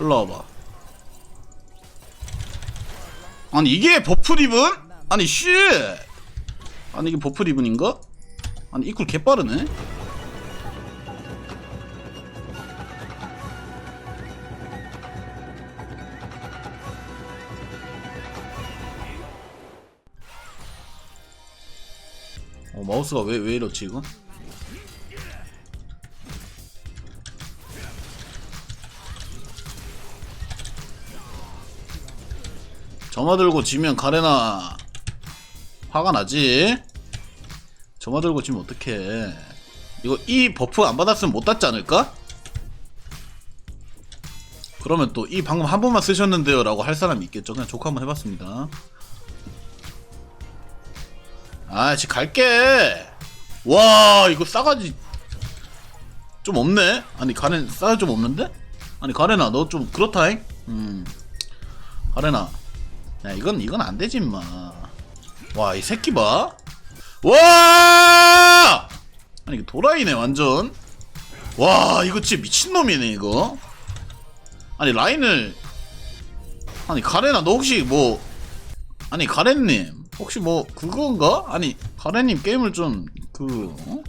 일로 와봐. 아니 이게 버프 리븐? 아니 쉣! 아니 이게 버프 리븐인가? 아니 이쿨 개빠르네? 어 마우스가 왜 왜 이렇지 이거? 점화 들고 지면 가레나 화가 나지? 점화 들고 지면 어떡해 이거 이 버프 안 받았으면 못 땄지 않을까? 그러면 또 이 방금 한 번만 쓰셨는데요 라고 할 사람이 있겠죠 그냥 조카 한번 해봤습니다 아 지금 갈게. 와 이거 싸가지 좀 없네. 아니 가렌 싸가 좀 없는데? 아니 가렌아 너 좀 그렇다잉. 음. 가렌아. 야 이건 이건 안 되지 임마. 와 이 새끼 봐. 와! 아니 이거 도라이네 완전. 와 이거 진짜 미친놈이네 이거. 아니 라인을. 아니 가렌아 너 혹시 뭐 아니 가렌님 혹시 뭐 그건가? 아니 가렌님 게임을 좀그 어?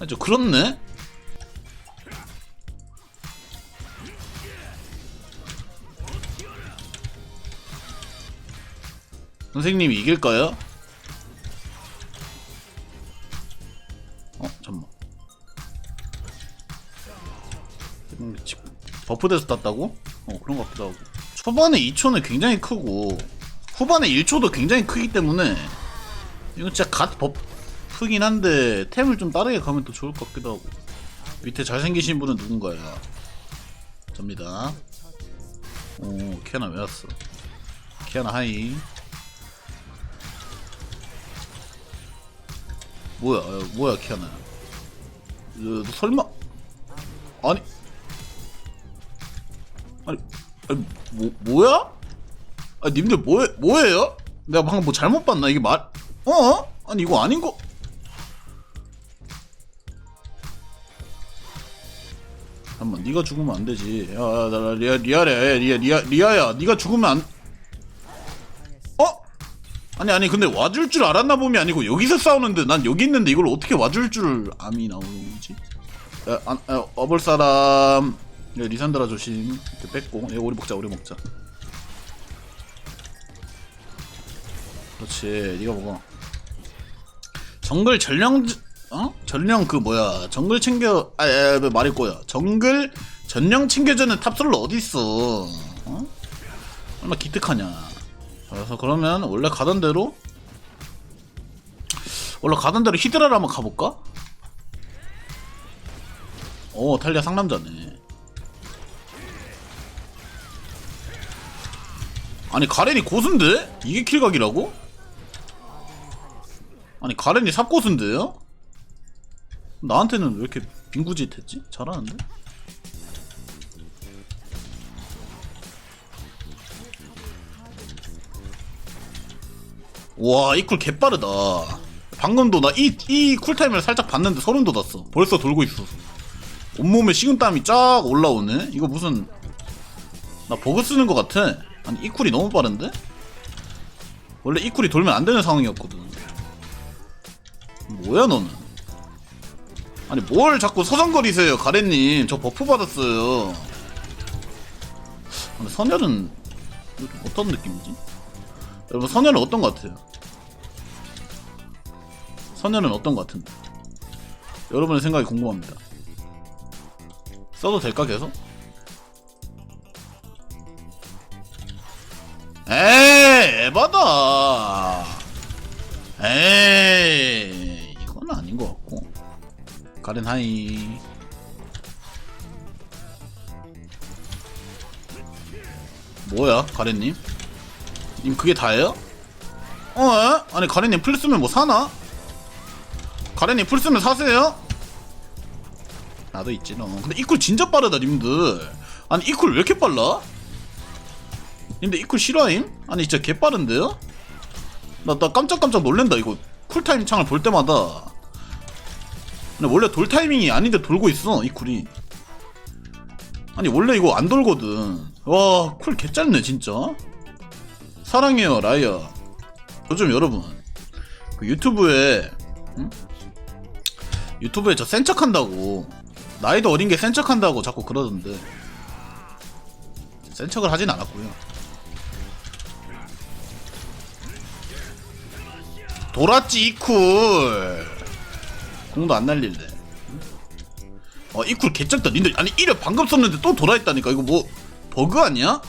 아니 저 그렇네 선생님이 이길까요? 어 잠만 음, 지금 버프 돼서 땄다고? 어 그런 것 같기도 하고 초반에 2초는 굉장히 크고 후반에 1초도 굉장히 크기 때문에 이거 진짜 갓 버프긴 한데 템을 좀 다르게 가면 또 좋을 것 같기도 하고. 밑에 잘생기신 분은 누군가요? 접니다. 오 키아나 왜 왔어? 키아나 하이. 뭐야 야, 뭐야 키아나. 야, 너 설마 아니. 아니 아니 뭐 뭐야? 아 님들 뭐 뭐예요? 내가 방금 뭐 잘못 봤나? 이게 말 어? 아니 이거 아닌 거? 잠깐만 네가 죽으면 안 되지. 야나 리아 리아래. 리아 리아 리아야. 네가 죽으면 안 어? 아니 아니 근데 와줄 줄 알았나 봄이 아니고 여기서 싸우는데 난 여기 있는데 이걸 어떻게 와줄 줄 암이 나오지? 야, 안, 야, 어볼 사람. 야, 리산드라 조심. 이렇게 뺐고. 야, 우리 먹자 우리 먹자 그렇지 네가 먹어 정글 전령 어? 전령 그 뭐야 정글 챙겨 아, 아, 아 말이 꼬야 정글 전령 챙겨주는 탑솔로 어딨어 어? 얼마 기특하냐 그래서 그러면 원래 가던 대로 원래 가던 대로 히드라를 한번 가볼까? 오 탈리아 상남자네 아니 가렌이 고수인데? 이게 킬각이라고? 아니 가렌이 삽고수인데요? 나한테는 왜 이렇게 빙구짓 했지? 잘하는데? 와, 이 쿨 개빠르다. 방금도 나 이, 이 쿨타임을 살짝 봤는데 소름 돋았어. 벌써 돌고 있어서. 온몸에 식은땀이 쫙 올라오네? 이거 무슨, 나 버그 쓰는 것 같아. 아니, 이 쿨이 너무 빠른데? 원래 이 쿨이 돌면 안 되는 상황이었거든. 뭐야, 너는? 아니, 뭘 자꾸 서성거리세요, 가래님. 저 버프 받았어요. 근데 선열은 어떤 느낌이지? 여러분 선열은 어떤 것 같아요? 선열은 어떤 것 같은데? 여러분의 생각이 궁금합니다. 써도 될까 계속? 에이 에바다. 에이 가렌 하이. 뭐야 가렌님? 님 그게 다예요? 어? 에? 아니 가렌님 풀 쓰면 뭐 사나? 가렌님 풀 쓰면 사세요? 나도 있지 너 근데 이쿨 진짜 빠르다 님들 아니 이쿨 왜 이렇게 빨라? 근데 이쿨 실화임? 아니 진짜 개빠른데요? 나, 나 깜짝깜짝 놀랜다 이거 쿨타임 창을 볼 때마다 근데 원래 돌 타이밍이 아닌데 돌고 있어 이 쿨이. 아니 원래 이거 안 돌거든. 와 쿨 개짧네 진짜. 사랑해요 라이어. 요즘 여러분 그 유튜브에 응? 유튜브에 저 센 척한다고. 나이도 어린 게 센 척한다고 자꾸 그러던데. 센 척을 하진 않았고요. 돌았지 이쿨 공도 안 날릴래 어 이쿨 개쩍다 님들 아니 이래 방금 썼는데 또 돌아있다니까 이거 뭐 버그 아니야?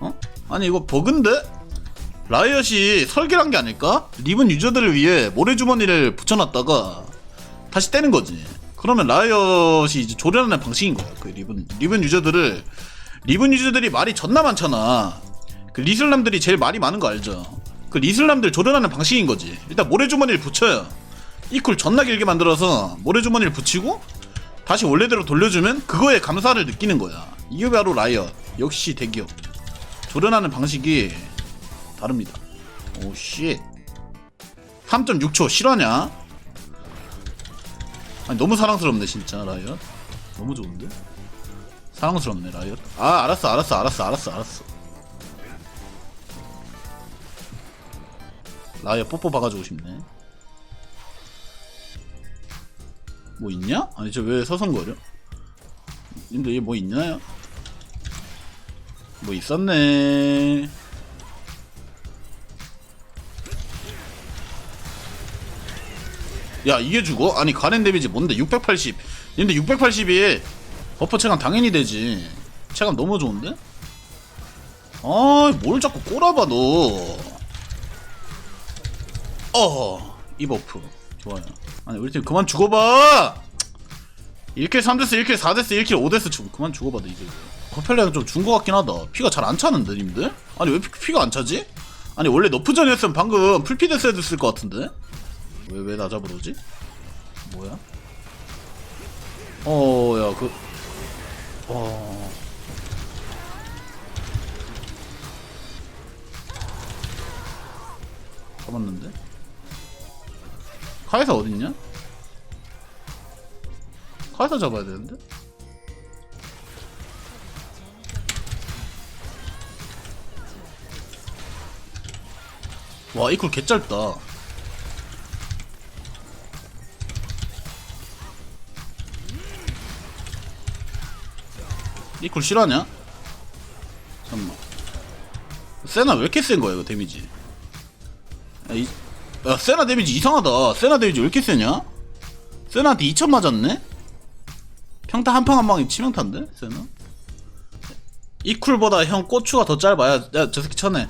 어? 아니 이거 버그인데? 라이엇이 설계한 게 아닐까? 리븐 유저들을 위해 모래주머니를 붙여놨다가 다시 떼는 거지 그러면 라이엇이 이제 조련하는 방식인 거야 그 리븐 리븐 유저들을 리븐 유저들이 말이 존나 많잖아 그 리슬람들이 제일 말이 많은 거 알죠? 그 리슬람들 조련하는 방식인 거지 일단 모래주머니를 붙여요 이쿨 존나 길게 만들어서 모래주머니를 붙이고 다시 원래대로 돌려주면 그거에 감사를 느끼는 거야. 이게 바로 라이엇. 역시 대기업. 조련하는 방식이 다릅니다. 오씨 3.6초. 실화냐? 아니 너무 사랑스럽네 진짜 라이엇. 너무 좋은데? 사랑스럽네 라이엇. 아 알았어 알았어 알았어 알았어 알았어. 라이엇 뽀뽀 박아주고 싶네 뭐 있냐? 아니 저 왜 서성거려? 님들 얘뭐 있나요? 뭐 있었네 야 이게 죽어? 아니 가렌 데미지 뭔데 680 근데 680이 버퍼 체감 당연히 되지 체감 너무 좋은데? 아뭘 자꾸 꼬라봐 너 어 이 버프 좋아요 아니 우리 팀 그만 죽어봐 1킬 3데스 1킬 4데스 1킬 5데스 좀 그만 죽어봐 너 이제 커펠레가 좀 준 거 같긴 하다 피가 잘 안 차는데 님들? 아니 왜 피, 가안 차지? 아니 원래 너프전이었으면 방금 풀피 데스 해줬을 것 같은데? 왜 왜 나 잡으러 오지? 뭐야? 어, 야, 그, 어. 잡았는데? 카이사 어딨냐? 카이사 잡아야 되는데? 와, 이쿨 개짧다. 이쿨 실화냐? 잠깐만 세나 왜 이렇게 센 거야 이거 데미지 야, 이, 야 세나 데미지 이상하다 세나 데미지 왜 이렇게 세냐? 세나한테 2000 맞았네? 평타 한 방 한 방이 치명타인데 세나? 이쿨보다 형 고추가 더 짧아야 야저 새끼 쳐내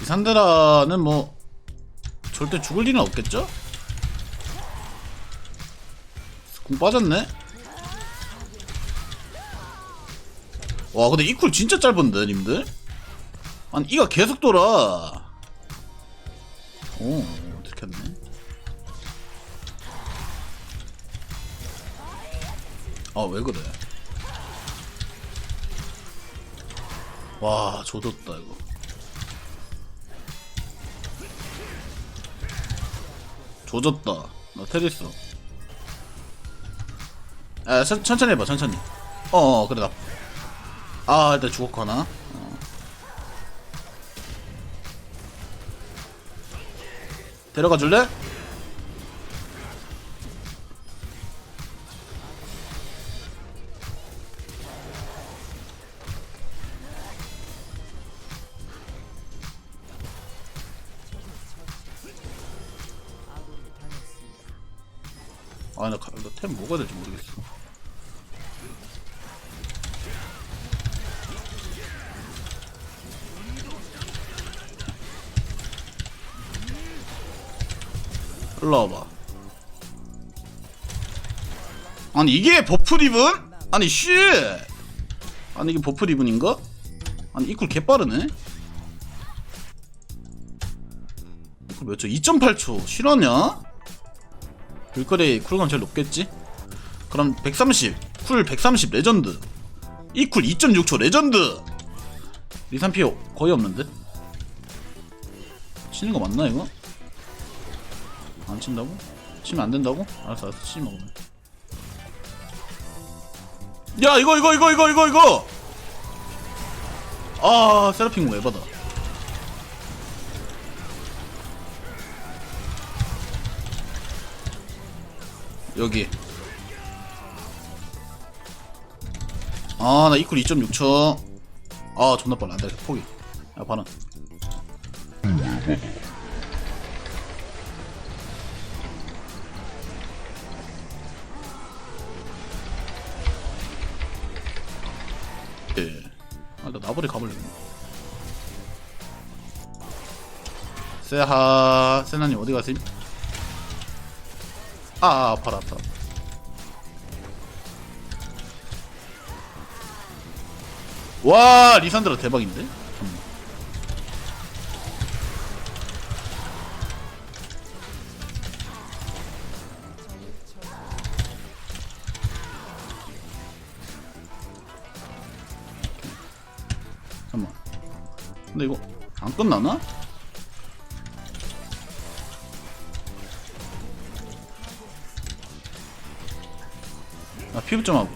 이 산드라는 뭐 절대 죽을 일은 없겠죠? 공 빠졌네? 와 근데 이 쿨 진짜 짧은데 님들? 아니 이가 계속 돌아 오 들켰네 아 왜 그래 와 조졌다 이거 조졌다. 나 테리스. 아, 천, 천천히 해봐, 천천히. 어, 어 그래, 나. 아, 일단 죽었거나. 어. 데려가 줄래? 일로 와봐. 아니, 이게 버프 리븐? 아니, 쉣! 아니, 이게 버프 리븐인가? 아니, 이쿨 개빠르네? 이쿨 몇 초? 2.8초. 실화냐? 불거리 쿨감 제일 높겠지? 그럼 130, 쿨 130 레전드. 이쿨 2.6초 레전드. 리산 피어 거의 없는데? 치는 거 맞나 이거? 안 친다고? 치면 안 된다고? 알았어 알았어. 치지 마 그러면. 야 이거 이거 이거 이거 이거 이거! 아 세라핀 공 에바다 여기. 아 나 이쿨 2.6초 아 존나 빨라. 안 돼 포기. 야 반응 예. 아, 나 나버리 가볼래. 세하, 세나님 어디 가세요? 아, 아, 아파라, 아파. 와, 리산드라 대박인데? 근데 이거 안 끝나나? 아 피부 좀 하고.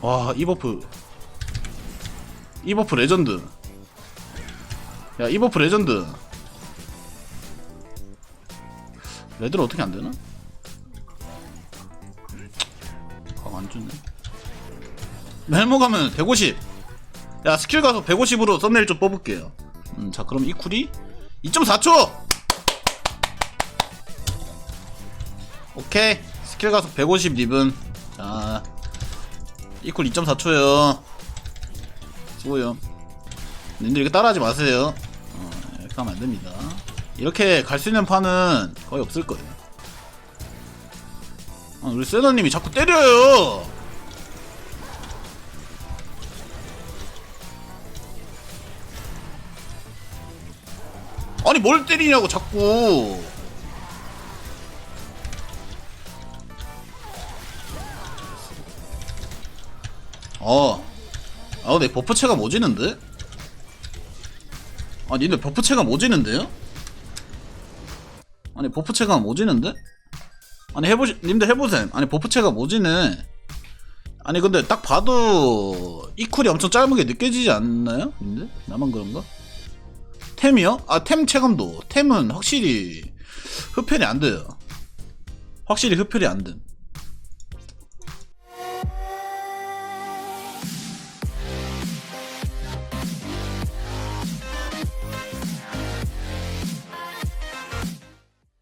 와 이 버프. 이 버프 레전드. 야 이 버프 레전드. 레드를 어떻게 안 되나? 각안 주네. 멜모 가면 150. 야 스킬 가서 150으로 썸네일 좀 뽑을게요. 음, 자 그럼 이 쿨이 2.4초. 오케이 스킬 가서 150 리븐. 자 이쿨 2.4초요. 수고요. 님들 이렇게 따라하지 마세요. 어, 이렇게 하면 안 됩니다. 이렇게 갈 수 있는 판은 거의 없을 거예요. 아, 우리 세너님이 자꾸 때려요. 아니 뭘 때리냐고 자꾸 어. 아 근데 버프체가 모지는데? 아 니네 버프체가 모지는데요? 아니 버프체가 모지는데? 아니 해보시 님들 해보셈 아니 버프체가 모지네 아니 근데 딱 봐도 이 쿨이 엄청 짧은 게 느껴지지 않나요? 님들? 나만 그런가? 템이요? 아, 템 체감도. 템은 확실히 흡혈이 안 돼요. 확실히 흡혈이 안 돼.